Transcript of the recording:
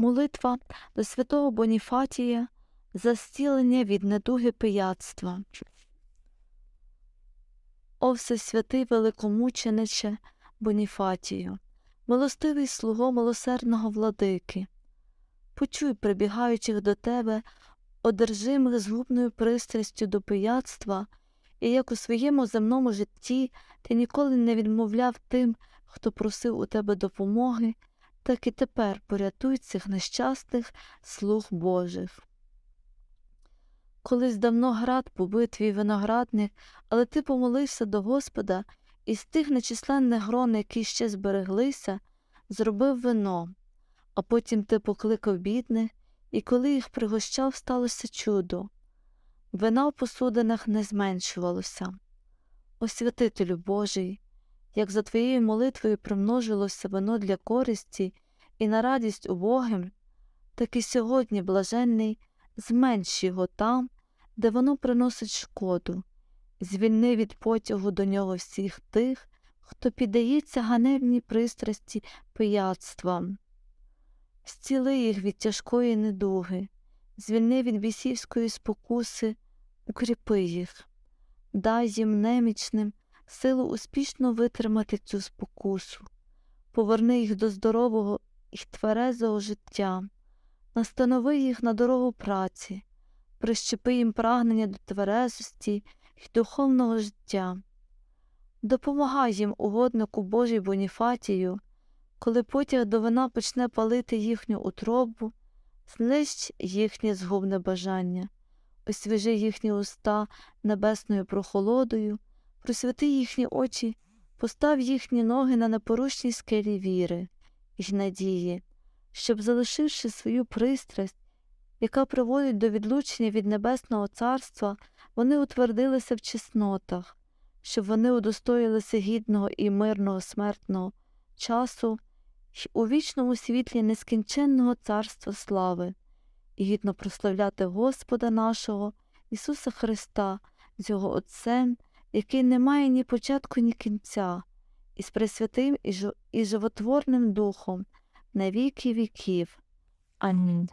Молитва до святого Боніфатія за зцілення від недуги пияцтва. О всесвятий великомучениче Боніфатію, милостивий слуго милосердного владики, почуй прибігаючих до тебе, одержимих згубною пристрастю до пияцтва, і як у своєму земному житті ти ніколи не відмовляв тим, хто просив у тебе допомоги, так і тепер порятуй цих нещасних слуг Божих. Колись давно град побив твій виноградник, але ти помолився до Господа і з тих нечисленних грон, які ще збереглися, зробив вино, а потім ти покликав бідних, і коли їх пригощав, сталося чудо. Вина в посудинах не зменшувалося. Освятителю Божий, як за твоєю молитвою примножилося вино для користі і на радість убогим, так і сьогодні блаженний зменш його там, де воно приносить шкоду, звільни від потягу до нього всіх тих, хто піддається ганебній пристрасті пияцтва. Зціли їх від тяжкої недуги, звільни від бісівської спокуси, укріпи їх, дай їм немічним силу успішно витримати цю спокусу, поверни їх до здорового і тверезого життя, настанови їх на дорогу праці, прищепи їм прагнення до тверезості й духовного життя. Допомагай їм угоднику Божій Боніфатію, коли потяг до вина почне палити їхню утробу, знищ їхнє згубне бажання, освіжи їхні уста небесною прохолодою, просвяти їхні очі, постав їхні ноги на непорушній скелі віри й надії, щоб, залишивши свою пристрасть, яка приводить до відлучення від Небесного Царства, вони утвердилися в чеснотах, щоб вони удостоїлися гідного і мирного смертного часу й у вічному світлі нескінченного царства слави, і гідно прославляти Господа нашого, Ісуса Христа, з Його Отцем, який не має ні початку, ні кінця, і з Пресвятим і животворним Духом на віки віків. Амінь.